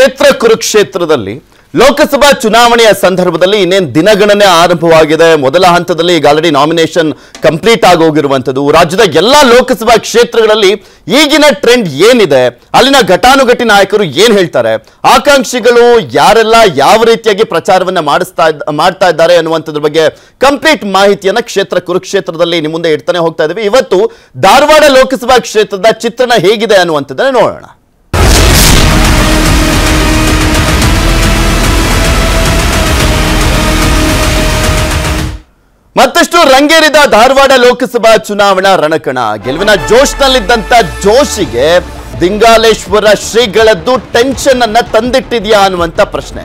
ಕ್ಷೇತ್ರ ಕುರುಕ್ಷೇತ್ರದಲ್ಲಿ ಲೋಕಸಭಾ ಚುನಾವಣೆಯ ಸಂದರ್ಭದಲ್ಲಿ ಇನ್ನೇನು ದಿನಗಣನೆ ಆರಂಭವಾಗಿದೆ? ಮೊದಲ ಹಂತದಲ್ಲಿ ಈಗ ಆಲ್ರೆಡಿ ನಾಮಿನೇಷನ್ ಕಂಪ್ಲೀಟ್ ಆಗೋಗಿರುವಂಥದ್ದು. ರಾಜ್ಯದ ಎಲ್ಲ ಲೋಕಸಭಾ ಕ್ಷೇತ್ರಗಳಲ್ಲಿ ಈಗಿನ ಟ್ರೆಂಡ್ ಏನಿದೆ? ಅಲ್ಲಿನ ಘಟಾನುಘಟಿ ನಾಯಕರು ಏನು ಹೇಳ್ತಾರೆ? ಆಕಾಂಕ್ಷಿಗಳು ಯಾರೆಲ್ಲ ಯಾವ ರೀತಿಯಾಗಿ ಪ್ರಚಾರವನ್ನ ಮಾಡಿಸ್ತಾ ಮಾಡ್ತಾ ಇದ್ದಾರೆ ಅನ್ನುವಂಥದ್ರ ಬಗ್ಗೆ ಕಂಪ್ಲೀಟ್ ಮಾಹಿತಿಯನ್ನ ಕ್ಷೇತ್ರ ಕುರುಕ್ಷೇತ್ರದಲ್ಲಿ ನಿಮ್ಮ ಮುಂದೆ ಇಡ್ತಾನೆ ಹೋಗ್ತಾ ಇದ್ದೀವಿ ಇವತ್ತು ಧಾರವಾಡ ಲೋಕಸಭಾ ಕ್ಷೇತ್ರದ ಚಿತ್ರಣ ಹೇಗಿದೆ ಅನ್ನುವಂಥದ್ದನ್ನು ನೋಡೋಣ. ಮತ್ತಷ್ಟು ರಂಗೇರಿದ ಧಾರವಾಡ ಲೋಕಸಭಾ ಚುನಾವಣಾ ರಣಕಣ. ಗೆಲುವಿನ ಜೋಶ್ನಲ್ಲಿದ್ದಂತ ಜೋಶಿಗೆ ದಿಂಗಾಲೇಶ್ವರ ಶ್ರೀಗಳದ್ದು ಟೆನ್ಷನ್ ಅನ್ನ ತಂದಿಟ್ಟಿದ್ಯಾ ಅನ್ನುವಂತ ಪ್ರಶ್ನೆ.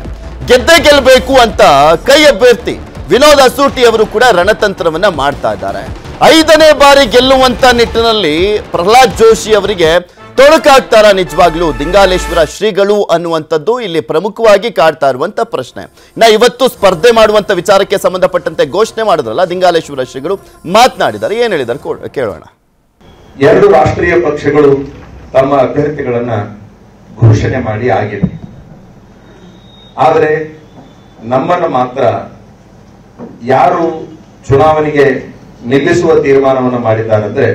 ಗೆದ್ದೇ ಗೆಲ್ಲಬೇಕು ಅಂತ ಕೈ ಅಭ್ಯರ್ಥಿ ವಿನೋದ್ ಅಸೂಟಿ ಅವರು ಕೂಡ ರಣತಂತ್ರವನ್ನ ಮಾಡ್ತಾ ಇದ್ದಾರೆ. ಐದನೇ ಬಾರಿ ಗೆಲ್ಲುವಂತ ನಿಟ್ಟಿನಲ್ಲಿ ಪ್ರಹ್ಲಾದ್ ಜೋಶಿ ಅವರಿಗೆ ತೊಡಕಾಗ್ತಾರ ನಿಜವಾಗ್ಲೂ? ದಿಂಗಾಲೇಶ್ವರ ಶ್ರೀಗಳು ಅನ್ನುವಂಥದ್ದು ಇಲ್ಲಿ ಪ್ರಮುಖವಾಗಿ ಕಾಡ್ತಾ ಇರುವಂತ ಪ್ರಶ್ನೆ. ನಾ ಇವತ್ತು ಸ್ಪರ್ಧೆ ಮಾಡುವಂತ ವಿಚಾರಕ್ಕೆ ಸಂಬಂಧಪಟ್ಟಂತೆ ಘೋಷಣೆ ಮಾಡಿದ್ರಲ್ಲ, ದಿಂಗಾಲೇಶ್ವರ ಶ್ರೀಗಳು ಮಾತನಾಡಿದ್ದಾರೆ. ಏನ್ ಹೇಳಿದ್ದಾರೆ ಕೇಳೋಣ. ಎರಡು ರಾಷ್ಟ್ರೀಯ ಪಕ್ಷಗಳು ತಮ್ಮ ಅಭ್ಯರ್ಥಿಗಳನ್ನ ಘೋಷಣೆ ಮಾಡಿ ಆಗಿದೆ ಆದರೆ ನಮ್ಮನ್ನು ಮಾತ್ರ ಯಾರು ಚುನಾವಣೆಗೆ ನಿಲ್ಲಿಸುವ ತೀರ್ಮಾನವನ್ನು ಮಾಡಿದ್ದಾರೆಂದ್ರೆ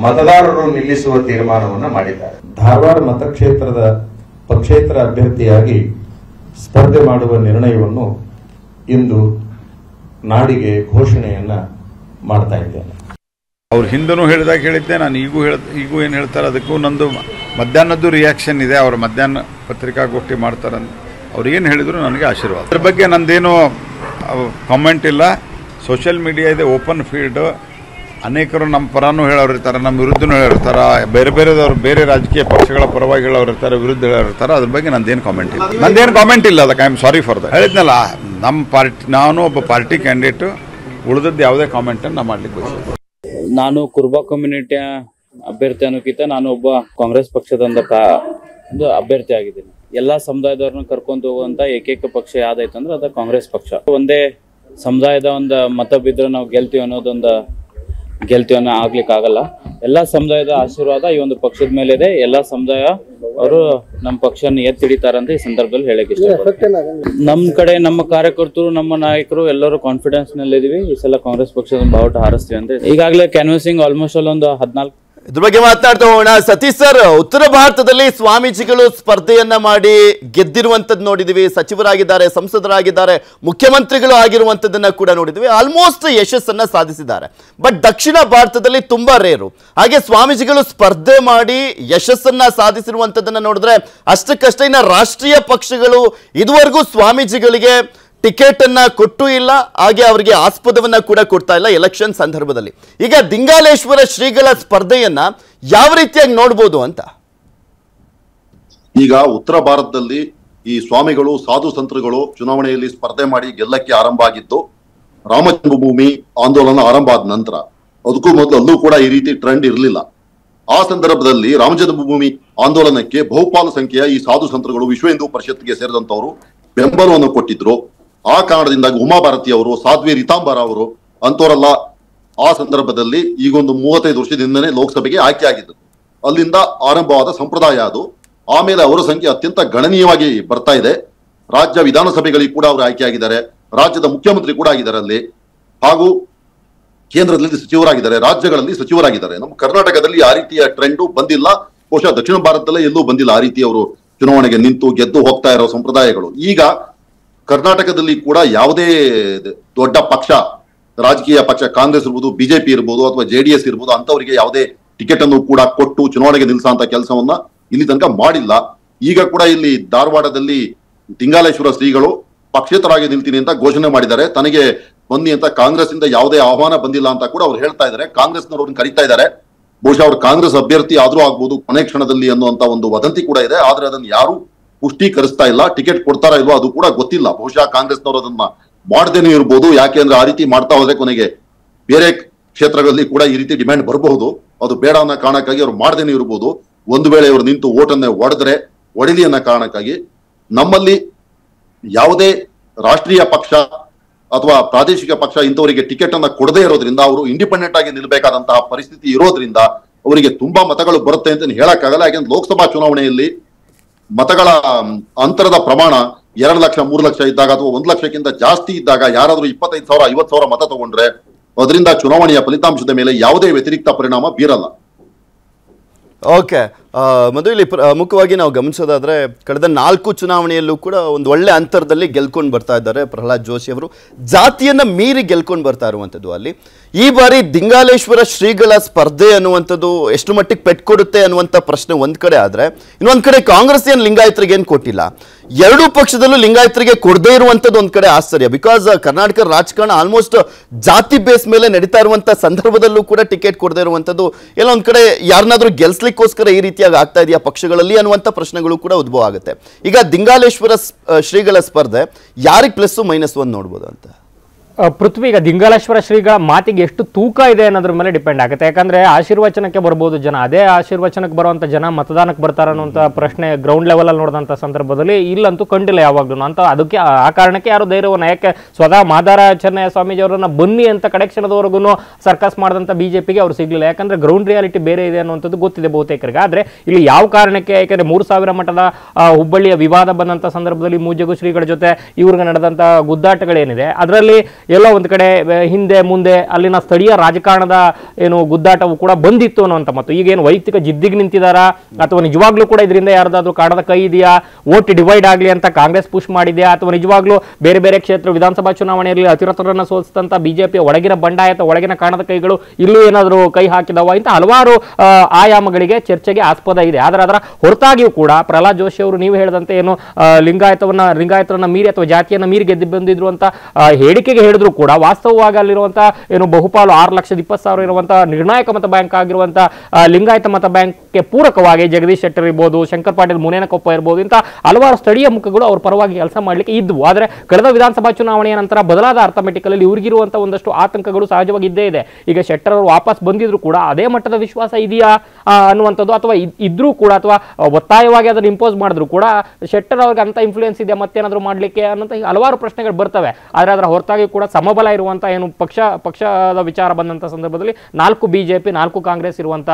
ಮತದಾರರು ನಿಲ್ಲಿಸುವ ತೀರ್ಮಾನವನ್ನು ಮಾಡಿದ್ದಾರೆ. ಧಾರವಾಡ ಮತಕ್ಷೇತ್ರದ ಪಕ್ಷೇತರ ಅಭ್ಯರ್ಥಿಯಾಗಿ ಸ್ಪರ್ಧೆ ಮಾಡುವ ನಿರ್ಣಯವನ್ನು ಇಂದು ನಾಡಿಗೆ ಘೋಷಣೆಯನ್ನ ಮಾಡ್ತಾ ಇದ್ದೇನೆ. ಅವ್ರು ಹಿಂದೂ ಹೇಳಿದಾಗ ಹೇಳಿದ್ದೆ ನಾನು ಈಗೂ ಹೇಳ ಈಗೂ ಏನು ಹೇಳ್ತಾರೆ ಅದಕ್ಕೂ ನಂದು ಮಧ್ಯಾಹ್ನದ್ದು ರಿಯಾಕ್ಷನ್ ಇದೆ ಅವರು ಮಧ್ಯಾಹ್ನ ಪತ್ರಿಕಾಗೋಷ್ಠಿ ಮಾಡ್ತಾರಂತ ಅವ್ರು ಏನು ಹೇಳಿದ್ರು ನನಗೆ ಆಶೀರ್ವಾದ. ಅದ್ರ ಬಗ್ಗೆ ನಂದೇನು ಕಾಮೆಂಟ್ ಇಲ್ಲ. ಸೋಷಿಯಲ್ ಮೀಡಿಯಾ ಇದೆ ಓಪನ್ ಫೀಲ್ಡ್ ಅನೇಕರು ನಮ್ಮ ಪರನೂ ಹೇಳೋರು ಇರ್ತಾರೆ, ನಮ್ಮ ವಿರುದ್ಧನೂ ಹೇಳಿರ್ತಾರೆ ಬೇರೆ ಬೇರೆದವ್ರು, ಬೇರೆ ರಾಜಕೀಯ ಪಕ್ಷಗಳ ಪರವಾಗಿ ಹೇಳೋರು ಇರ್ತಾರೆ, ವಿರುದ್ಧ ಹೇಳೋರು ಇರ್ತಾರೆ, ಅದ್ರ ಬಗ್ಗೆ ನಂದೇನು ಕಾಮೆಂಟ್ ಇಲ್ಲ. ನಂದೇನು ಕಾಮೆಂಟ್ ಇಲ್ಲ ಅದಕ್ಕೆ I am sorry for that ಹೇಳಿದ್ನಲ್ಲ, ನಮ್ಮ ಪಾರ್ಟಿ ನಾನು ಒಬ್ಬ ಪಾರ್ಟಿ ಕ್ಯಾಂಡಿಡೇಟು ಉಳಿದದ್ದು ಯಾವುದೇ ಕಾಮೆಂಟನ್ನು ನಾ ಮಾಡ್ಲಿಕ್ಕೆ ಬಯಸ್ತೀನಿ ನಾನು ಕುರ್ಬಾ ಕಮ್ಯುನಿಟಿಯ ಅಭ್ಯರ್ಥಿ ಅನ್ನೋಕ್ಕಿಂತ ನಾನು ಒಬ್ಬ ಕಾಂಗ್ರೆಸ್ ಪಕ್ಷದ ಒಂದು ಅಭ್ಯರ್ಥಿ ಆಗಿದ್ದೀನಿ. ಎಲ್ಲಾ ಸಮುದಾಯದವ್ರನ್ನ ಕರ್ಕೊಂಡು ಹೋಗುವಂತ ಏಕೈಕ ಪಕ್ಷ ಯಾವ್ದಾಯ್ತು ಅಂದ್ರೆ ಅದ ಕಾಂಗ್ರೆಸ್ ಪಕ್ಷ. ಒಂದೇ ಸಮುದಾಯದ ಒಂದು ಮತ ಬಿದ್ದರೆ ನಾವು ಗೆಲ್ತೀವಿ ಅನ್ನೋದೊಂದು ಗೆಲ್ತೀವಿ ಅನ್ನೋ ಆಗ್ಲಿಕ್ಕೆ ಆಗಲ್ಲ ಎಲ್ಲಾ ಸಮುದಾಯದ ಆಶೀರ್ವಾದ ಈ ಒಂದು ಪಕ್ಷದ ಮೇಲೆ ಇದೆ ಎಲ್ಲಾ ಸಮುದಾಯ ಅವರು ನಮ್ಮ ಪಕ್ಷನ ಎತ್ತಿ ಹಿಡಿತಾರಂತ ಈ ಸಂದರ್ಭದಲ್ಲಿ ಹೇಳಕ್ ಇಷ್ಟಪಡ್ತೀನಿ. ನಮ್ ಕಡೆ ನಮ್ಮ ಕಾರ್ಯಕರ್ತರು ನಮ್ಮ ನಾಯಕರು ಎಲ್ಲರೂ ಕಾನ್ಫಿಡೆನ್ಸ್ನಲ್ಲಿ ಇದೀವಿ ಈ ಸಲ ಕಾಂಗ್ರೆಸ್ ಪಕ್ಷದ ಬಾವುಟ ಹಾರಿಸ್ತೀವಿ ಅಂತ ಈಗಾಗಲೇ ಕ್ಯಾನ್ವಸಿಂಗ್ ಆಲ್ಮೋಸ್ಟ್ ಅಲ್ಲಿ ಒಂದು ಹದಿನಾಲ್ಕು ಇದ್ರ ಬಗ್ಗೆ ಮಾತನಾಡ್ತಾ ಹೋಗೋಣ. ಸತೀಶ್ ಸರ್, ಉತ್ತರ ಭಾರತದಲ್ಲಿ ಸ್ವಾಮೀಜಿಗಳು ಸ್ಪರ್ಧೆಯನ್ನ ಮಾಡಿ ಗೆದ್ದಿರುವಂತದ್ದು ನೋಡಿದೀವಿ. ಸಚಿವರಾಗಿದ್ದಾರೆ, ಸಂಸದರಾಗಿದ್ದಾರೆ, ಮುಖ್ಯಮಂತ್ರಿಗಳು ಆಗಿರುವಂತದ್ದನ್ನ ಕೂಡ ನೋಡಿದ್ವಿ. ಆಲ್ಮೋಸ್ಟ್ ಯಶಸ್ಸನ್ನ ಸಾಧಿಸಿದ್ದಾರೆ. ಬಟ್ ದಕ್ಷಿಣ ಭಾರತದಲ್ಲಿ ತುಂಬಾ ರೇರು ಹಾಗೆ ಸ್ವಾಮೀಜಿಗಳು ಸ್ಪರ್ಧೆ ಮಾಡಿ ಯಶಸ್ಸನ್ನ ಸಾಧಿಸಿರುವಂತದ್ದನ್ನ ನೋಡಿದ್ರೆ ಅಷ್ಟಕ್ಕಷ್ಟೇ ಇನ್ನ ರಾಷ್ಟ್ರೀಯ ಪಕ್ಷಗಳು ಇದುವರೆಗೂ ಸ್ವಾಮೀಜಿಗಳಿಗೆ ಟಿಕೆಟ್ ಅನ್ನ ಕೊಟ್ಟು ಇಲ್ಲ, ಹಾಗೆ ಅವರಿಗೆ ಆಸ್ಪದವನ್ನ ಕೂಡ ಕೊಡ್ತಾ ಇಲ್ಲ ಎಲೆಕ್ಷನ್ ಸಂದರ್ಭದಲ್ಲಿ. ಈಗ ದಿಂಗಾಲೇಶ್ವರ ಶ್ರೀಗಳ ಸ್ಪರ್ಧೆಯನ್ನ ಯಾವ ರೀತಿಯಾಗಿ ನೋಡ್ಬೋದು ಅಂತ? ಈಗ ಉತ್ತರ ಭಾರತದಲ್ಲಿ ಈ ಸ್ವಾಮಿಗಳು, ಸಾಧು ಸಂತರುಗಳು ಚುನಾವಣೆಯಲ್ಲಿ ಸ್ಪರ್ಧೆ ಮಾಡಿ ಗೆಲ್ಲಕ್ಕೆ ಆರಂಭ ಆಗಿತ್ತು ರಾಮ ಜನ್ಮಭೂಮಿ ಆಂದೋಲನ ಆರಂಭ ಆದ ನಂತರ ಅದಕ್ಕೂ ಮೊದಲು ಅಲ್ಲೂ ಕೂಡ ಈ ರೀತಿ ಟ್ರೆಂಡ್ ಇರಲಿಲ್ಲ. ಆ ಸಂದರ್ಭದಲ್ಲಿ ರಾಮ ಜನ್ಮಭೂಮಿ ಆಂದೋಲನಕ್ಕೆ ಬಹುಪಾಲು ಸಂಖ್ಯೆಯ ಈ ಸಾಧು ಸಂತರುಗಳು ವಿಶ್ವ ಹಿಂದೂ ಪರಿಷತ್ಗೆ ಸೇರಿದಂತವರು ಬೆಂಬಲವನ್ನು ಕೊಟ್ಟಿದ್ರು. ಆ ಕಾರಣದಿಂದಾಗಿ ಉಮಾಭಾರತಿ ಅವರು, ಸಾಧ್ವಿ ರಿತಾಂಬರ ಅವರು ಅಂತವರೆಲ್ಲ ಆ ಸಂದರ್ಭದಲ್ಲಿ ಈಗೊಂದು ಮೂವತ್ತೈದು ವರ್ಷದಿಂದನೇ ಲೋಕಸಭೆಗೆ ಆಯ್ಕೆ ಆಗಿದ್ದರು ಅಲ್ಲಿಂದ ಆರಂಭವಾದ ಸಂಪ್ರದಾಯ ಅದು. ಆಮೇಲೆ ಅವರ ಸಂಖ್ಯೆ ಅತ್ಯಂತ ಗಣನೀಯವಾಗಿ ಬರ್ತಾ ಇದೆ. ರಾಜ್ಯ ವಿಧಾನಸಭೆಗಳಿಗೆ ಕೂಡ ಅವರು ಆಯ್ಕೆಯಾಗಿದ್ದಾರೆ ರಾಜ್ಯದ ಮುಖ್ಯಮಂತ್ರಿ ಕೂಡ ಆಗಿದ್ದಾರೆ ಅಲ್ಲಿ. ಹಾಗೂ ಕೇಂದ್ರದಲ್ಲಿ ಸಚಿವರಾಗಿದ್ದಾರೆ, ರಾಜ್ಯಗಳಲ್ಲಿ ಸಚಿವರಾಗಿದ್ದಾರೆ. ನಮ್ಮ ಕರ್ನಾಟಕದಲ್ಲಿ ಆ ರೀತಿಯ ಟ್ರೆಂಡು ಬಂದಿಲ್ಲ. ಬಹುಶಃ ದಕ್ಷಿಣ ಭಾರತದಲ್ಲೇ ಎಲ್ಲೂ ಬಂದಿಲ್ಲ ಆ ರೀತಿ ಅವರು ಚುನಾವಣೆಗೆ ನಿಂತು ಗೆದ್ದು ಹೋಗ್ತಾ ಇರೋ ಸಂಪ್ರದಾಯಗಳು. ಈಗ ಕರ್ನಾಟಕದಲ್ಲಿ ಕೂಡ ಯಾವುದೇ ದೊಡ್ಡ ಪಕ್ಷ, ರಾಜಕೀಯ ಪಕ್ಷ, ಕಾಂಗ್ರೆಸ್ ಇರ್ಬೋದು, ಬಿಜೆಪಿ ಇರ್ಬೋದು ಅಥವಾ ಜೆ ಡಿ ಎಸ್ ಇರ್ಬೋದು ಅಂತವರಿಗೆ ಯಾವುದೇ ಟಿಕೆಟ್ ಅನ್ನು ಕೂಡ ಕೊಟ್ಟು ಚುನಾವಣೆಗೆ ನಿಲ್ಲಿಸುವಂತ ಕೆಲಸವನ್ನ ಇಲ್ಲಿ ತನಕ ಮಾಡಿಲ್ಲ. ಈಗ ಕೂಡ ಇಲ್ಲಿ ಧಾರವಾಡದಲ್ಲಿ ತಿಂಗಾಲೇಶ್ವರ ಶ್ರೀಗಳು ಪಕ್ಷೇತರಾಗಿ ನಿಲ್ತೀನಿ ಅಂತ ಘೋಷಣೆ ಮಾಡಿದ್ದಾರೆ. ತನಗೆ ಬನ್ನಿ ಅಂತ ಕಾಂಗ್ರೆಸ್ ಇಂದ ಯಾವುದೇ ಆಹ್ವಾನ ಬಂದಿಲ್ಲ ಅಂತ ಕೂಡ ಅವ್ರು ಹೇಳ್ತಾ ಇದ್ದಾರೆ. ಕಾಂಗ್ರೆಸ್ನವ್ರನ್ನ ಕರೀತಾ ಇದ್ದಾರೆ. ಬಹುಶಃ ಅವ್ರು ಕಾಂಗ್ರೆಸ್ ಅಭ್ಯರ್ಥಿ ಆದ್ರೂ ಆಗ್ಬೋದು, ಕೊನೆ ಕ್ಷಣದಲ್ಲಿ ಅನ್ನುವಂತ ಒಂದು ವದಂತಿ ಕೂಡ ಇದೆ. ಆದ್ರೆ ಅದನ್ನು ಯಾರು ಪುಷ್ಟೀಕರಿಸ್ತಾ ಇಲ್ಲ, ಟಿಕೆಟ್ ಕೊಡ್ತಾರಾ ಇಲ್ವಾ ಅದು ಕೂಡ ಗೊತ್ತಿಲ್ಲ. ಬಹುಶಃ ಕಾಂಗ್ರೆಸ್ನವರು ಅದನ್ನ ಮಾಡ್ದೇನೆ ಇರ್ಬೋದು ಯಾಕೆಂದ್ರೆ ಆ ರೀತಿ ಮಾಡ್ತಾ ಹೋದ್ರೆ ಕೊನೆಗೆ ಬೇರೆ ಕ್ಷೇತ್ರಗಳಲ್ಲಿ ಕೂಡ ಈ ರೀತಿ ಡಿಮ್ಯಾಂಡ್ ಬರಬಹುದು. ಅದು ಬೇಡ ಅನ್ನೋ ಕಾರಣಕ್ಕಾಗಿ ಅವ್ರು ಮಾಡ್ದೇನೆ ಇರ್ಬೋದು. ಒಂದು ವೇಳೆ ಇವರು ನಿಂತು ಓಟನ್ನೇ ಒಡೆದ್ರೆ, ಒಡಿಲಿ ಅನ್ನೋ ಕಾರಣಕ್ಕಾಗಿ ನಮ್ಮಲ್ಲಿ ಯಾವುದೇ ರಾಷ್ಟ್ರೀಯ ಪಕ್ಷ ಅಥವಾ ಪ್ರಾದೇಶಿಕ ಪಕ್ಷ ಇಂಥವರಿಗೆ ಟಿಕೆಟ್ ಅನ್ನ ಕೊಡದೇ ಇರೋದ್ರಿಂದ, ಅವರು ಇಂಡಿಪೆಂಡೆಂಟ್ ಆಗಿ ನಿಲ್ಬೇಕಾದಂತಹ ಪರಿಸ್ಥಿತಿ ಇರೋದ್ರಿಂದ ಅವರಿಗೆ ತುಂಬಾ ಮತಗಳು ಬರುತ್ತೆ ಅಂತ ಹೇಳಕ್ಕಾಗಲ್ಲ. ಯಾಕೆಂದ್ರೆ ಲೋಕಸಭಾ ಚುನಾವಣೆಯಲ್ಲಿ ಮತಗಳ ಅಂತರದ ಪ್ರಮಾಣ ಎರಡು ಲಕ್ಷ, ಮೂರು ಲಕ್ಷ ಇದ್ದಾಗ ಅಥವಾ ಒಂದು ಲಕ್ಷಕ್ಕಿಂತ ಜಾಸ್ತಿ ಇದ್ದಾಗ ಯಾರಾದರೂ ಇಪ್ಪತ್ತೈದು ಸಾವಿರ, ಐವತ್ತು ಸಾವಿರ ಮತ ತಗೊಂಡ್ರೆ ಅದರಿಂದ ಚುನಾವಣೆಯ ಫಲಿತಾಂಶದ ಮೇಲೆ ಯಾವುದೇ ವ್ಯತಿರಿಕ್ತ ಪರಿಣಾಮ ಬೀರಲ್ಲ. ಓಕೆ. ಮಧು, ಇಲ್ಲಿ ಪ್ರಮುಖವಾಗಿ ನಾವು ಗಮನಿಸೋದಾದ್ರೆ ಕಳೆದ ನಾಲ್ಕು ಚುನಾವಣೆಯಲ್ಲೂ ಕೂಡ ಒಂದು ಒಳ್ಳೆ ಅಂತರದಲ್ಲಿ ಗೆಲ್ಕೊಂಡು ಬರ್ತಾ ಇದ್ದಾರೆ ಪ್ರಹ್ಲಾದ್ ಜೋಶಿ ಅವರು. ಜಾತಿಯನ್ನ ಮೀರಿ ಗೆಲ್ಕೊಂಡು ಬರ್ತಾ ಇರುವಂಥದ್ದು ಅಲ್ಲಿ. ಈ ಬಾರಿ ದಿಂಗಾಲೇಶ್ವರ ಶ್ರೀಗಳ ಸ್ಪರ್ಧೆ ಅನ್ನುವಂಥದ್ದು ಎಷ್ಟು ಮಟ್ಟಿಗೆ ಪೆಟ್ಕೊಡುತ್ತೆ ಅನ್ನುವಂಥ ಪ್ರಶ್ನೆ ಒಂದು ಕಡೆ ಆದರೆ, ಇನ್ನೊಂದು ಕಡೆ ಕಾಂಗ್ರೆಸ್ ಏನು ಲಿಂಗಾಯತರಿಗೆ ಏನು ಕೊಟ್ಟಿಲ್ಲ? ಎರಡೂ ಪಕ್ಷದಲ್ಲೂ ಲಿಂಗಾಯತರಿಗೆ ಕೊಡದೇ ಇರುವಂಥದ್ದು ಒಂದು ಕಡೆ ಆಶ್ಚರ್ಯ. ಬಿಕಾಸ್ ಕರ್ನಾಟಕ ರಾಜಕಾರಣ ಆಲ್ಮೋಸ್ಟ್ ಜಾತಿ ಬೇಸ್ ಮೇಲೆ ನಡೀತಾ ಇರುವಂಥ ಸಂದರ್ಭದಲ್ಲೂ ಕೂಡ ಟಿಕೆಟ್ ಕೊಡದೇ ಇರುವಂಥದ್ದು. ಎಲ್ಲ ಒಂದು ಕಡೆ ಯಾರನ್ನಾದರೂ ಗೆಲ್ಸ್ಲಿಕ್ಕೋಸ್ಕರ ಈ ರೀತಿಯಾಗಿ ಆಗ್ತಾ ಇದೆಯಾ ಪಕ್ಷಗಳಲ್ಲಿ ಅನ್ನುವಂಥ ಪ್ರಶ್ನೆಗಳು ಕೂಡ ಉದ್ಭವ ಆಗುತ್ತೆ. ಈಗ ದಿಂಗಾಲೇಶ್ವರ ಶ್ರೀಗಳ ಸ್ಪರ್ಧೆ, ಯಾರಿಗೆ ಪ್ಲಸ್ಸು ಮೈನಸ್ ಒನ್ ನೋಡ್ಬೋದು ಅಂತ? ಪೃಥ್ವಿ ಈಗ ದಿಂಗಾಲೇಶ್ವರ ಶ್ರೀಗಳ ಮಾತಿಗೆ ಎಷ್ಟು ತೂಕ ಇದೆ ಅನ್ನೋದ್ರ ಮೇಲೆ ಡಿಪೆಂಡ್ ಆಗುತ್ತೆ. ಯಾಕಂದ್ರೆ ಆಶೀರ್ವಚನಕ್ಕೆ ಬರ್ಬೋದು ಜನ. ಅದೇ ಆಶೀರ್ವಚನಕ್ಕೆ ಬರುವಂತ ಜನ ಮತದಾನಕ್ಕೆ ಬರ್ತಾರ ಅನ್ನುವಂಥ ಪ್ರಶ್ನೆ ಗ್ರೌಂಡ್ ಲೆವೆಲ್ ಅಲ್ಲಿ ನೋಡಿದಂಥ ಸಂದರ್ಭದಲ್ಲಿ ಇಲ್ಲಂತೂ ಕಂಡಿಲ್ಲ ಯಾವಾಗ್ಲೂ. ಅಂತ ಅದಕ್ಕೆ ಆ ಕಾರಣಕ್ಕೆ ಯಾರು ಧೈರ್ಯವನ್ನು, ಯಾಕೆ ಸ್ವತಃ ಮಾದಾರಾಚರಣೆಯ ಸ್ವಾಮೀಜಿ ಅವರನ್ನ ಬನ್ನಿ ಅಂತ ಕಡೆ ಕ್ಷಣದವರೆಗೂ ಸರ್ಕಸ್ ಮಾಡಿದಂಥ ಬಿಜೆಪಿಗೆ ಅವ್ರು ಸಿಗ್ಲಿಲ್ಲ. ಯಾಕಂದ್ರೆ ಗ್ರೌಂಡ್ ರಿಯಾಲಿಟಿ ಬೇರೆ ಇದೆ ಅನ್ನುವಂಥದ್ದು ಗೊತ್ತಿದೆ ಬಹುತೇಕರಿಗೆ. ಆದ್ರೆ ಇಲ್ಲಿ ಯಾವ ಕಾರಣಕ್ಕೆ, ಯಾಕಂದ್ರೆ ಮೂರು ಸಾವಿರ ಮಠದ ಹುಬ್ಬಳ್ಳಿಯ ವಿವಾದ ಬಂದಂಥ ಸಂದರ್ಭದಲ್ಲಿ ಮೂಜಗು ಶ್ರೀಗಳ ಜೊತೆ ಇವ್ರಿಗೆ ನಡೆದಂಥ ಗುದ್ದಾಟಗಳೇನಿದೆ, ಅದರಲ್ಲಿ ಎಲ್ಲೋ ಒಂದು ಕಡೆ ಹಿಂದೆ, ಮುಂದೆ, ಅಲ್ಲಿನ ಸ್ಥಳೀಯ ರಾಜಕಾರಣದ ಏನು ಗುದ್ದಾಟವು ಕೂಡ ಬಂದಿತ್ತು ಅನ್ನುವಂಥ ಮತ್ತು ಈಗೇನು ವೈಯಕ್ತಿಕ ಜಿದ್ದಿಗೆ ನಿಂತಿದ್ದಾರಾ ಅಥವಾ ನಿಜವಾಗ್ಲೂ ಕೂಡ ಇದರಿಂದ ಯಾರ್ದಾದ್ರೂ ಕಾಣದ ಕೈ ಇದೆಯಾ? ಓಟ್ ಡಿವೈಡ್ ಆಗಲಿ ಅಂತ ಕಾಂಗ್ರೆಸ್ ಪುಷ್ ಮಾಡಿದೆಯಾ? ಅಥವಾ ನಿಜವಾಗ್ಲೂ ಬೇರೆ ಬೇರೆ ಕ್ಷೇತ್ರ ವಿಧಾನಸಭಾ ಚುನಾವಣೆಯಲ್ಲಿ ಅತಿರಥರನ್ನ ಸೋಲಿಸಿದಂಥ ಬಿಜೆಪಿಯ ಒಳಗಿನ ಬಂಡಾಯ ಅಥವಾ ಒಳಗಿನ ಕಾಣದ ಕೈಗಳು ಇಲ್ಲೂ ಏನಾದರೂ ಕೈ ಹಾಕಿದವ? ಇಂಥ ಹಲವಾರು ಆಯಾಮಗಳಿಗೆ ಚರ್ಚೆಗೆ ಆಸ್ಪದ ಇದೆ. ಆದರೆ ಅದರ ಹೊರತಾಗಿಯೂ ಕೂಡ ಪ್ರಹ್ಲಾದ್ ಜೋಶಿ ಅವರು ನೀವು ಹೇಳಿದಂತೆ ಏನು ಲಿಂಗಾಯತವನ್ನು, ಲಿಂಗಾಯತರನ್ನ ಮೀರಿ ಅಥವಾ ಜಾತಿಯನ್ನು ಮೀರಿ ಗೆದ್ದು ಬಂದಿದ್ರು ಅಂತ ಹೇಳಿಕೆಗೆ ಹೇಳಿದ್ರು ಕೂಡ ವಾಸ್ತವವಾಗಿ ಅಲ್ಲಿರುವಂತ ಏನು ಬಹುಪಾಲು ಆರು ಲಕ್ಷದ ಇಪ್ಪತ್ತು ಸಾವಿರ ಇರುವಂತಹ ನಿರ್ಣಾಯಕ ಮತ ಬ್ಯಾಂಕ್ ಆಗಿರುವಂತ ಆ, ಲಿಂಗಾಯತ ಮತ ಬ್ಯಾಂಕ್ಗೆ ಪೂರಕವಾಗಿ ಜಗದೀಶ್ ಶೆಟ್ಟರ್ ಇರ್ಬೋದು ಶಂಕರ್ ಪಾಟೀಲ್ ಮುನೇನಕೊಪ್ಪ ಇರ್ಬೋದು ಇಂತಹ ಹಲವಾರು ಸ್ಥಳೀಯ ಮುಖಗಳು ಅವ್ರ ಪರವಾಗಿ ಕೆಲಸ ಮಾಡಲಿಕ್ಕೆ ಇದ್ವು. ಆದರೆ ಕಳೆದ ವಿಧಾನಸಭಾ ಚುನಾವಣೆಯ ನಂತರ ಬದಲಾದ ಅರ್ಥಮೆಟಿಕಲ್ ಅಲ್ಲಿ ಇವರಿಗಿರುವಂತಹ ಒಂದಷ್ಟು ಆತಂಕಗಳು ಸಹಜವಾಗಿ ಇದ್ದೇ ಇದೆ. ಈಗ ಶೆಟ್ಟರ್ ಅವರು ವಾಪಸ್ ಬಂದಿದ್ರು ಕೂಡ ಅದೇ ಮಟ್ಟದ ವಿಶ್ವಾಸ ಇದೆಯಾ ಅನ್ನುವಂಥದ್ದು ಅಥವಾ ಇದ್- ಇದ್ರೂ ಕೂಡ ಅಥವಾ ಒತ್ತಾಯವಾಗಿ ಅದನ್ನು ಇಂಪೋಸ್ ಮಾಡಿದ್ರು ಕೂಡ ಶೆಟ್ಟರ್ ಅವ್ರಿಗೆ ಅಂತ ಇನ್ಫ್ಲೂಯೆನ್ಸ್ ಇದೆ ಮತ್ತೇನಾದರೂ ಮಾಡಲಿಕ್ಕೆ ಅನ್ನೋಂಥ ಹಲವಾರು ಪ್ರಶ್ನೆಗಳು ಬರ್ತವೆ. ಆದರೆ ಅದರ ಹೊರತಾಗಿ ಕೂಡ ಸಮಬಲ ಇರುವಂಥ ಏನು ಪಕ್ಷ, ಪಕ್ಷದ ವಿಚಾರ ಬಂದಂಥ ಸಂದರ್ಭದಲ್ಲಿ ನಾಲ್ಕು ಬಿಜೆಪಿ, ನಾಲ್ಕು ಕಾಂಗ್ರೆಸ್ ಇರುವಂಥ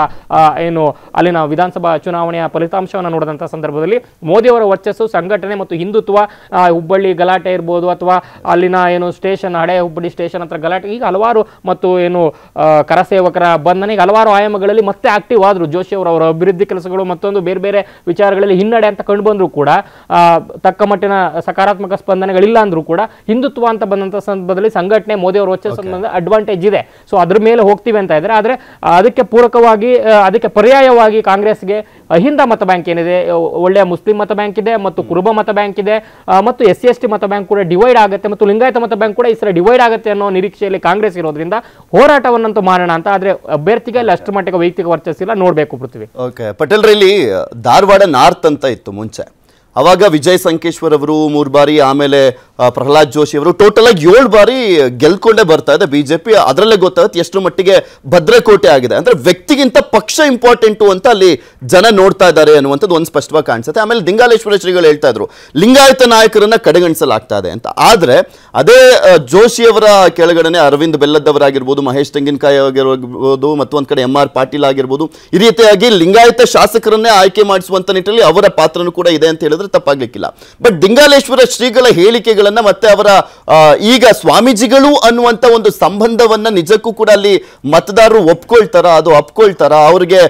ಏನು ಅಲ್ಲಿನ ವಿಧಾನಸಭಾ ಚುನಾವಣೆಯ ಫಲಿತಾಂಶವನ್ನು ನೋಡಿದಂಥ ಸಂದರ್ಭದಲ್ಲಿ ಮೋದಿಯವರ ವರ್ಚಸ್ಸು, ಸಂಘಟನೆ ಮತ್ತು ಹಿಂದುತ್ವ ಹುಬ್ಬಳ್ಳಿ ಗಲಾಟೆ ಇರ್ಬೋದು ಅಥವಾ ಅಲ್ಲಿನ ಏನು ಸ್ಟೇಷನ್, ಹಳೆ ಹುಬ್ಬಳ್ಳಿ ಸ್ಟೇಷನ್ ಹತ್ರ ಗಲಾಟೆ, ಈಗ ಹಲವಾರು ಮತ್ತು ಏನು ಕರಸೇವಕರ ಬಂಧನ, ಈಗ ಹಲವಾರು ಆಯಾಮಗಳಲ್ಲಿ ಮತ್ತೆ ಆಕ್ಟಿವ್ ಆದರು. ಜೋಶಿ ಅವರು, ಅವರ ಅಭಿವೃದ್ಧಿ ಕೆಲಸಗಳು ಮತ್ತೊಂದು ಬೇರೆ ಬೇರೆ ವಿಚಾರಗಳಲ್ಲಿ ಹಿನ್ನಡೆ ಅಂತ ಕಂಡು ಕೂಡ ತಕ್ಕ ಮಟ್ಟಿನ ಸಕಾರಾತ್ಮಕ ಸ್ಪಂದನೆಗಳಿಲ್ಲ ಅಂದರೂ ಕೂಡ ಹಿಂದುತ್ವ ಅಂತ ಬಂದಂಥ ಸಂದರ್ಭದಲ್ಲಿ ಸಂಘಟನೆ ಮೋದಿ ಅವರು ವರ್ಚಸ್ಸು ಅಡ್ವಾಂಟೇಜ್ ಇದೆ. ಸೊ ಅದ್ರ ಮೇಲೆ ಹೋಗ್ತೀವಿ ಅಂತ ಇದ್ದಾರೆ ಆದರೆ ಅದಕ್ಕೆ ಪೂರಕವಾಗಿ ಅದಕ್ಕೆ ಪರ್ಯಾಯವಾಗಿ ಕಾಂಗ್ರೆಸ್ಗೆ ಅಹಿಂದ ಮತ ಬ್ಯಾಂಕ್ ಏನಿದೆ ಒಳ್ಳೆಯ ಮುಸ್ಲಿಂ ಮತ ಬ್ಯಾಂಕ್ ಇದೆ ಮತ್ತು ಕುರುಬ ಮತ ಬ್ಯಾಂಕ್ ಇದೆ ಮತ್ತು ಎಸ್ ಸಿ ಎಸ್ ಟಿ ಮತ ಬ್ಯಾಂಕ್ ಕೂಡ ಡಿವೈಡ್ ಆಗುತ್ತೆ ಮತ್ತು ಲಿಂಗಾಯತ ಮತ ಬ್ಯಾಂಕ್ ಕೂಡ ಈ ಸಲ ಡಿವೈಡ್ ಆಗುತ್ತೆ ಅನ್ನೋ ನಿರೀಕ್ಷೆಯಲ್ಲಿ ಕಾಂಗ್ರೆಸ್ ಇರೋದ್ರಿಂದ ಹೋರಾಟವನ್ನಂತೂ ಮಾಡೋಣ ಅಂತ ಆದರೆ ಅಭ್ಯರ್ಥಿಗೆ ಅಲ್ಲಿ ಅಷ್ಟು ಮಟ್ಟಿಗೆ ವೈಯಕ್ತಿಕ ವರ್ಚಸ್ಸಿಲ್ಲ ನೋಡಬೇಕು ಪೃಥ್ವಿ. ಓಕೆ ಪಟೇಲ್ ಇಲ್ಲಿ ಧಾರವಾಡ ನಾರ್ತ್ ಅಂತ ಇತ್ತು ಮುಂಚೆ. ಅವಾಗ ವಿಜಯ್ ಸಂಕೇಶ್ವರ್ ಅವರು ಮೂರು ಬಾರಿ, ಆಮೇಲೆ ಪ್ರಹ್ಲಾದ್ ಜೋಶಿ ಅವರು ಟೋಟಲ್ ಆಗಿ ಏಳು ಬಾರಿ ಗೆಲ್ಕೊಂಡೇ ಬರ್ತಾ ಇದೆ ಬಿಜೆಪಿ. ಅದರಲ್ಲೇ ಗೊತ್ತಾಗುತ್ತೆ ಎಷ್ಟು ಮಟ್ಟಿಗೆ ಭದ್ರಕೋಟೆ ಆಗಿದೆ. ಅಂದ್ರೆ ವ್ಯಕ್ತಿಗಿಂತ ಪಕ್ಷ ಇಂಪಾರ್ಟೆಂಟು ಅಂತ ಅಲ್ಲಿ ಜನ ನೋಡ್ತಾ ಇದ್ದಾರೆ ಅನ್ನುವಂಥದ್ದು ಒಂದು ಸ್ಪಷ್ಟವಾಗಿ ಕಾಣಿಸುತ್ತೆ. ಆಮೇಲೆ ಲಿಂಗಾಲೇಶ್ವರ ಶ್ರೀಗಳು ಹೇಳ್ತಾ ಇದ್ರು, ಲಿಂಗಾಯತ ನಾಯಕರನ್ನ ಕಡೆಗಣಿಸಲಾಗ್ತಾ ಇದೆ ಅಂತ. ಆದ್ರೆ ಅದೇ ಜೋಶಿಯವರ ಕೆಳಗಡೆನೆ ಅರವಿಂದ್ ಬೆಲ್ಲದವರಾಗಿರ್ಬೋದು, ಮಹೇಶ್ ತೆಂಗಿನಕಾಯಿ ಆಗಿರ್ಬೋದು ಒಂದು ಕಡೆ ಎಂ ಆರ್ ಪಾಟೀಲ್ ಆಗಿರ್ಬೋದು, ಈ ರೀತಿಯಾಗಿ ಲಿಂಗಾಯತ ಶಾಸಕರನ್ನೇ ಆಯ್ಕೆ ಮಾಡಿಸುವಂತ ನಿಟ್ಟಿನಲ್ಲಿ ಅವರ ಪಾತ್ರನೂ ಕೂಡ ಇದೆ ಅಂತ ಹೇಳಿದ್ರೆ ತಪ್ಪಾಗ್ಲಿಕ್ಕಿಲ್ಲ. ಬಟ್ ದಿಂಗಾಲೇಶ್ವರ ಶ್ರೀಗಳ ಹೇಳಿಕೆಗಳನ್ನ ಮತ್ತೆ ಅವರ ಈಗ ಸ್ವಾಮೀಜಿಗಳು ಅನ್ನುವಂತ ಒಂದು ಸಂಬಂಧವನ್ನ ನಿಜಕ್ಕೂ ಕೂಡ ಅಲ್ಲಿ ಮತದಾರರು ಒಪ್ಕೊಳ್ತಾರ, ಅದು ಒಪ್ಕೊಳ್ತಾರ, ಅವ್ರಿಗೆ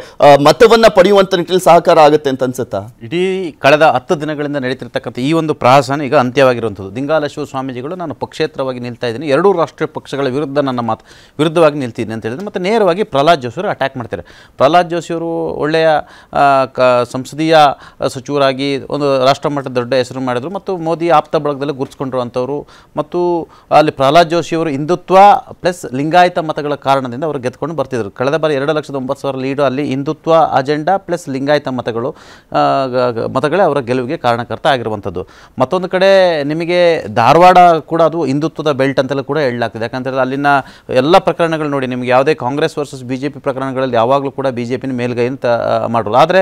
ಮತವನ್ನ ಪಡೆಯುವಂತ ನಿಟ್ಟಿನಲ್ಲಿ ಸಹಕಾರ ಆಗುತ್ತೆ ಅಂತ ಅನ್ಸುತ್ತಾ? ಇಡೀ ಕಳೆದ ಹತ್ತು ದಿನಗಳಿಂದ ನಡೀತಿರ್ತಕ್ಕಂಥ ಈ ಒಂದು ಪ್ರಹಸನ ಈಗ ಅಂತ್ಯವಾಗಿರುವಂಥದ್ದು. ದಿಂಗಾಲೇಶ್ವರ ಸ್ವಾಮೀಜಿಗಳು, ನಾನು ಪಕ್ಷೇತರವಾಗಿ ನಿಲ್ತಾ ಇದ್ದೀನಿ. ಎರಡೂ ರಾಷ್ಟ್ರೀಯ ಪಕ್ಷಗಳ ವಿರುದ್ಧ ನನ್ನ ಮಾತು, ವಿರುದ್ಧವಾಗಿ ನಿಲ್ತಿದ್ದೀನಿ ಅಂತ ಹೇಳಿದ್ರೆ ಮತ್ತು ನೇರವಾಗಿ ಪ್ರಹ್ಲಾದ್ ಜೋಶಿ ಅವರು ಅಟ್ಯಾಕ್ ಮಾಡ್ತಾರೆ. ಪ್ರಹ್ಲಾದ್ ಜೋಶಿಯವರು ಒಳ್ಳೆಯ ಸಂಸದೀಯ ಸಚಿವರಾಗಿ ಒಂದು ರಾಷ್ಟ್ರ ಮಟ್ಟದ ದೊಡ್ಡ ಹೆಸರು ಮಾಡಿದರು ಮತ್ತು ಮೋದಿ ಆಪ್ತ ಬಳಗದಲ್ಲಿ ಗುರುತಿಸ್ಕೊಂಡಿರುವಂಥವ್ರು ಮತ್ತು ಅಲ್ಲಿ ಪ್ರಹ್ಲಾದ್ ಜೋಶಿ ಅವರು ಹಿಂದುತ್ವ ಪ್ಲಸ್ ಲಿಂಗಾಯತ ಮತಗಳ ಕಾರಣದಿಂದ ಅವರು ಗೆದ್ಕೊಂಡು ಬರ್ತಿದ್ರು. ಕಳೆದ ಬಾರಿ ಎರಡು ಲಕ್ಷದ ಒಂಬತ್ತು ಸಾವಿರ ಲೀಡು ಅಲ್ಲಿ ಹಿಂದುತ್ವ ಅಜೆಂಡಾ ಪ್ಲಸ್ ಲಿಂಗಾಯತ ಮತಗಳು ಮತಗಳೇ ಅವರ ಗೆಲುವಿಗೆ ಕಾರಣಕರ್ತ ಆಗಿರುವಂಥದ್ದು. ಮತ್ತೊಂದು ಕಡೆ ನಿಮಗೆ ಧಾರವಾಡ ಕೂಡ ಅದು ಹಿಂದುತ್ವದ ಬೆಲ್ಟ್ ಅಂತೆಲ್ಲ ಕೂಡ ಹೇಳಲಾಗ್ತದೆ. ಯಾಕಂತೇಳಿದ್ರೆ ಅಲ್ಲಿನ ಎಲ್ಲ ಪ್ರಕರಣಗಳು ನೋಡಿ, ನಿಮಗೆ ಯಾವುದೇ ಕಾಂಗ್ರೆಸ್ ವರ್ಸಸ್ ಬಿ ಜೆ ಪ್ರಕರಣಗಳಲ್ಲಿ ಯಾವಾಗಲೂ ಕೂಡ ಬಿ ಜೆ ಪಿನ ಮೇಲ್ಗೈ ಅಂತ ಮಾಡೋರು ಆದರೆ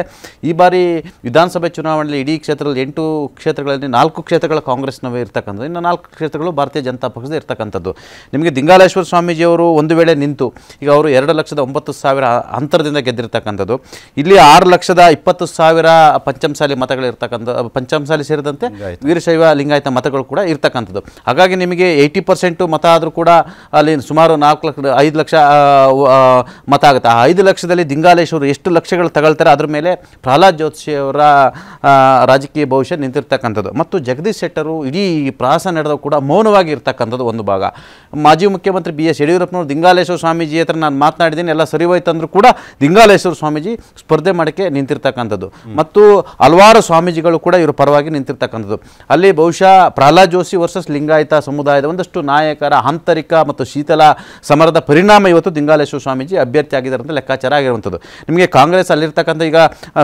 ಈ ಬಾರಿ ವಿಧಾನಸಭೆ ಚುನಾವಣೆಯಲ್ಲಿ ಇಡೀ ಕ್ಷೇತ್ರ ಕ್ಷೇತ್ರದಲ್ಲಿ ಎಂಟು ಕ್ಷೇತ್ರಗಳಲ್ಲಿ ನಾಲ್ಕು ಕ್ಷೇತ್ರಗಳ ಕಾಂಗ್ರೆಸ್ನವೇ ಇರ್ತಕ್ಕಂಥದ್ದು. ಇನ್ನು ನಾಲ್ಕು ಕ್ಷೇತ್ರಗಳು ಭಾರತೀಯ ಜನತಾ ಪಕ್ಷದ ಇರ್ತಕ್ಕಂಥದ್ದು. ನಿಮಗೆ ದಿಂಗಾಲೇಶ್ವರ ಸ್ವಾಮೀಜಿಯವರು ಒಂದು ವೇಳೆ ನಿಂತು ಈಗ ಅವರು ಎರಡು ಲಕ್ಷದ ಒಂಬತ್ತು ಸಾವಿರ ಅಂತರದಿಂದ ಗೆದ್ದಿರ್ತಕ್ಕಂಥದ್ದು. ಇಲ್ಲಿ ಆರು ಲಕ್ಷದ ಇಪ್ಪತ್ತು ಸಾವಿರ ಪಂಚಮಸಾಲಿ ಮತಗಳು ಇರ್ತಕ್ಕಂಥ ಪಂಚಮಸಾಲಿ ಸೇರಿದಂತೆ ವೀರಶೈವ ಲಿಂಗಾಯತ ಮತಗಳು ಕೂಡ ಇರ್ತಕ್ಕಂಥದ್ದು. ಹಾಗಾಗಿ ನಿಮಗೆ ಏಯ್ಟಿ ಪರ್ಸೆಂಟು ಮತ ಆದರೂ ಕೂಡ ಅಲ್ಲಿ ಸುಮಾರು ನಾಲ್ಕು ಲಕ್ಷ ಐದು ಲಕ್ಷ ಮತ ಆಗುತ್ತೆ. ಆ ಐದು ಲಕ್ಷದಲ್ಲಿ ದಿಂಗಾಲೇಶ್ವರು ಎಷ್ಟು ಲಕ್ಷಗಳು ತಗೊಳ್ತಾರೆ ಅದ್ರ ಮೇಲೆ ಪ್ರಹ್ಲಾದ್ ಜೋಶಿ ಅವರ ರಾಜಕೀಯ ಭವಿಷ್ಯ ನಿಂತಿರ್ತಕ್ಕಂಥದ್ದು. ಮತ್ತು ಜಗದೀಶ್ ಶೆಟ್ಟರು ಇಡೀ ಪ್ರವಾಸ ನಡೆದು ಕೂಡ ಮೌನವಾಗಿ ಇರ್ತಕ್ಕಂಥದ್ದು ಒಂದು ಭಾಗ. ಮಾಜಿ ಮುಖ್ಯಮಂತ್ರಿ ಬಿ ಎಸ್ ಯಡಿಯೂರಪ್ಪನವರು ದಿಂಗಾಲೇಶ್ವರ ಸ್ವಾಮೀಜಿ ಹತ್ರ ನಾನು ಮಾತನಾಡಿದ್ದೀನಿ, ಎಲ್ಲ ಸರಿ ಹೋಯ್ತು ಅಂದರೂ ಕೂಡ ದಿಂಗಾಲೇಶ್ವರ ಸ್ವಾಮೀಜಿ ಸ್ಪರ್ಧೆ ಮಾಡೋಕ್ಕೆ ನಿಂತಿರ್ತಕ್ಕಂಥದ್ದು. ಮತ್ತು ಹಲವಾರು ಸ್ವಾಮೀಜಿಗಳು ಕೂಡ ಇವರು ಪರವಾಗಿ ನಿಂತಿರ್ತಕ್ಕಂಥದ್ದು. ಅಲ್ಲಿ ಬಹುಶಃ ಪ್ರಹ್ಲಾದ್ ಜೋಶಿ ವರ್ಸಸ್ ಲಿಂಗಾಯತ ಸಮುದಾಯದ ಒಂದಷ್ಟು ನಾಯಕರ ಆಂತರಿಕ ಮತ್ತು ಶೀತಲ ಸಮರದ ಪರಿಣಾಮ ಇವತ್ತು ದಿಂಗಾಲೇಶ್ವರ ಸ್ವಾಮೀಜಿ ಅಭ್ಯರ್ಥಿ ಆಗಿದ್ದಾರೆ ಅಂತ ಲೆಕ್ಕಾಚಾರ ಆಗಿರುವಂಥದ್ದು. ನಿಮಗೆ ಕಾಂಗ್ರೆಸ್ ಅಲ್ಲಿರ್ತಕ್ಕಂಥ ಈಗ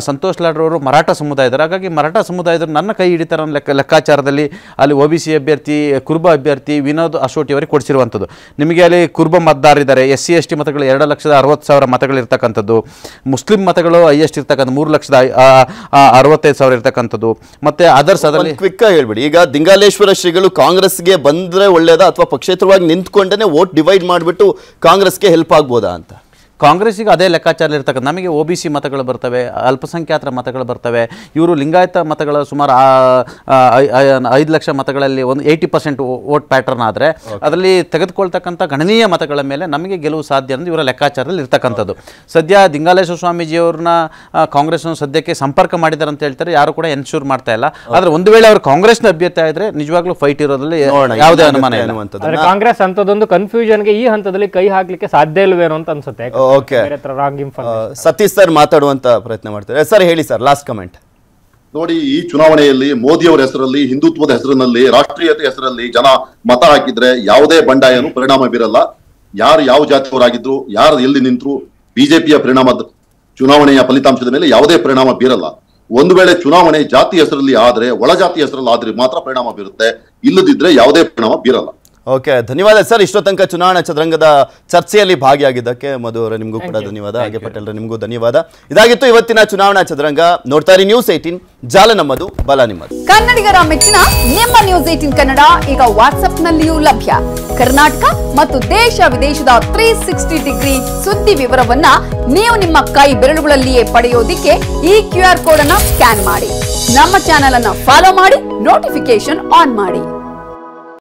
ಸಂತೋಷ್ ಲಾಡ್ರವರು ಮರಾಠ ಸಮುದಾಯದವರು. ಹಾಗಾಗಿ ಮರಾಠ ಸಮುದಾಯದವರು ನನ್ನ ಕೈ ಹಿಡಿತಾರೆ ಅನ್ನೋ ಲೆಕ್ಕ, ಲೆಕ್ಕಾಚಾರದಲ್ಲಿ ಅಲ್ಲಿ ಒ ಬಿ ಸಿ ಅಭ್ಯರ್ಥಿ, ಕುರುಬ ಅಭ್ಯರ್ಥಿ ವಿನೋದ್ ಅಶೋಟಿ ಅವರಿಗೆ ಕೊಡಿಸಿರುವಂಥದ್ದು. ನಿಮಗೆ ಅಲ್ಲಿ ಕುರುಬ ಮತದಾರರಿದ್ದಾರೆ. ಎಸ್ ಸಿ, ಎಸ್ ಟಿ ಮತಗಳು ಎರಡು ಲಕ್ಷದ ಅರವತ್ತು ಸಾವಿರ ಮತಗಳಿರ್ತಕ್ಕಂಥದ್ದು ಮುಸ್ಲಿಂ ಮತಗಳು ಹೈಯೆಸ್ಟ್ ಇರ್ತಕ್ಕಂಥ ಮೂರು ಲಕ್ಷದ ಅರವತ್ತೈದು ಸಾವಿರ ಇರ್ತಕ್ಕಂಥದ್ದು. ಮತ್ತೆ ಅದರ್ಸ್ ಅದರಲ್ಲಿ ಕ್ವಿಕ್ ಹೇಳ್ಬಿಡಿ. ಈಗ ದಿಂಗಾಲೇಶ್ವರ ಶ್ರೀಗಳು ಕಾಂಗ್ರೆಸ್ಗೆ ಬಂದ್ರೆ ಒಳ್ಳೇದಾ ಅಥವಾ ಪಕ್ಷೇತರವಾಗಿ ನಿಂತ್ಕೊಂಡೇ ವೋಟ್ ಡಿವೈಡ್ ಮಾಡಿಬಿಟ್ಟು ಕಾಂಗ್ರೆಸ್ಗೆ ಹೆಲ್ಪ್ ಆಗ್ಬೋದಾ ಅಂತ? ಕಾಂಗ್ರೆಸ್ಸಿಗೆ ಅದೇ ಲೆಕ್ಕಾಚಾರ ಇರ್ತಕ್ಕಂಥ ನಮಗೆ ಒ ಬಿ ಸಿ ಮತಗಳು ಬರ್ತವೆ ಅಲ್ಪಸಂಖ್ಯಾತರ ಮತಗಳು ಬರ್ತವೆ ಇವರು ಲಿಂಗಾಯತ ಮತಗಳ ಸುಮಾರು ಐದು ಲಕ್ಷ ಮತಗಳಲ್ಲಿ ಒಂದು ಏಯ್ಟಿ ಪರ್ಸೆಂಟ್ ವೋಟ್ ಪ್ಯಾಟರ್ನ್ ಆದರೆ ಅದರಲ್ಲಿ ತೆಗೆದುಕೊಳ್ತಕ್ಕಂಥ ಗಣನೀಯ ಮತಗಳ ಮೇಲೆ ನಮಗೆ ಗೆಲುವು ಸಾಧ್ಯ ಅನ್ನೋದು ಇವರ ಲೆಕ್ಕಾಚಾರದಲ್ಲಿ ಇರ್ತಕ್ಕಂಥದ್ದು. ಸದ್ಯ ದಿಂಗಾಲೇಶ್ವರ ಸ್ವಾಮೀಜಿಯವ್ರನ್ನ ಕಾಂಗ್ರೆಸ್ ಸದ್ಯಕ್ಕೆ ಸಂಪರ್ಕ ಮಾಡಿದ್ದಾರೆ ಅಂತ ಹೇಳ್ತಾರೆ ಯಾರು ಕೂಡ ಎನ್ಶೂರ್ ಮಾಡ್ತಾ ಇಲ್ಲ. ಆದರೆ ಒಂದು ವೇಳೆ ಅವರು ಕಾಂಗ್ರೆಸ್ನ ಅಭ್ಯರ್ಥಿ ಆದರೆ ನಿಜವಾಗ್ಲೂ ಫೈಟ್ ಇರೋದ್ರಲ್ಲಿ ಯಾವುದೇ ಅನುಮಾನ ಇಲ್ಲ. ಕಾಂಗ್ರೆಸ್ ಅಂತದೊಂದು ಕನ್ಫ್ಯೂಷನ್ಗೆ ಈ ಹಂತದಲ್ಲಿ ಕೈ ಹಾಕ್ಲಿಕ್ಕೆ ಸಾಧ್ಯ ಇಲ್ವೇನೋ ಅಂತ ಅನ್ಸುತ್ತೆ. ಓಕೆ ಇನ್ಫಾರ್ಮೇಶನ್ ಸತೀಶ್ ಸರ್ ಮಾತಾಡುವಂತ ಪ್ರಯತ್ನ ಮಾಡ್ತಾರೆ. ಸರ್ ಹೇಳಿ ಸರ್ ಲಾಸ್ಟ್ ಕಮೆಂಟ್ ನೋಡಿ ಈ ಚುನಾವಣೆಯಲ್ಲಿ ಮೋದಿ ಅವರ ಹೆಸರಲ್ಲಿ ಹಿಂದುತ್ವದ ಹೆಸರಿನಲ್ಲಿ ರಾಷ್ಟ್ರೀಯತೆ ಹೆಸರಲ್ಲಿ ಜನ ಮತ ಹಾಕಿದ್ರೆ ಯಾವುದೇ ಬಂಡಾಯನು ಪರಿಣಾಮ ಬೀರಲ್ಲ. ಯಾರು ಯಾವ ಜಾತಿಯವರಾಗಿದ್ರು ಯಾರು ಎಲ್ಲಿ ನಿಂತರು ಬಿಜೆಪಿಯ ಪರಿಣಾಮ ಚುನಾವಣೆಯ ಫಲಿತಾಂಶದ ಮೇಲೆ ಯಾವುದೇ ಪರಿಣಾಮ ಬೀರಲ್ಲ. ಒಂದು ವೇಳೆ ಚುನಾವಣೆ ಜಾತಿ ಹೆಸರಲ್ಲಿ ಆದ್ರೆ ಒಳ ಜಾತಿ ಹೆಸರಲ್ಲಿ ಆದ್ರೆ ಮಾತ್ರ ಪರಿಣಾಮ ಬೀರುತ್ತೆ. ಇಲ್ಲದಿದ್ರೆ ಯಾವುದೇ ಪರಿಣಾಮ ಬೀರಲ್ಲ. ಓಕೆ ಧನ್ಯವಾದ ಸರ್. ಇಷ್ಟೋ ತನಕ ಚುನಾವಣಾ ಚದುರಂಗದ ಚರ್ಚೆಯಲ್ಲಿ ಭಾಗಿಯಾಗಿದ್ದಕ್ಕೆ ಮಧು ಅವರ ನಿಮಗೂ ಕೂಡ ಧನ್ಯವಾದ. ಹಾಗೆ ಪಟೇಲ್ ನಿಮಗೂ ಧನ್ಯವಾದ. ಇದಾಗಿತ್ತು ಇವತ್ತಿನ ಚುನಾವಣಾ ಚದುರಂಗ. ನೋಡ್ತಾ ಇರಿ ನ್ಯೂಸ್ ಏಟೀನ್ ಜಾಲ ನಮ್ಮದು ಬಲ ನಿಮ್ಮದು. ಕನ್ನಡಿಗರ ಮೆಚ್ಚಿನ ನಿಮ್ಮ ನ್ಯೂಸ್ ಏಟೀನ್ ಕನ್ನಡ ಈಗ ವಾಟ್ಸ್ಆಪ್ನಲ್ಲಿಯೂ ಲಭ್ಯ. ಕರ್ನಾಟಕ ಮತ್ತು ದೇಶ ವಿದೇಶದ ತ್ರೀ ಸಿಕ್ಸ್ಟಿ ಡಿಗ್ರಿ ಸುದ್ದಿ ವಿವರವನ್ನ ನೀವು ನಿಮ್ಮ ಕೈ ಬೆರಳುಗಳಲ್ಲಿಯೇ ಪಡೆಯೋದಿಕ್ಕೆ ಈ ಕ್ಯೂ ಆರ್ ಕೋಡ್ ಅನ್ನ ಸ್ಕ್ಯಾನ್ ಮಾಡಿ. ನಮ್ಮ ಚಾನೆಲ್ ಅನ್ನ ಫಾಲೋ ಮಾಡಿ ನೋಟಿಫಿಕೇಶನ್ ಆನ್ ಮಾಡಿ.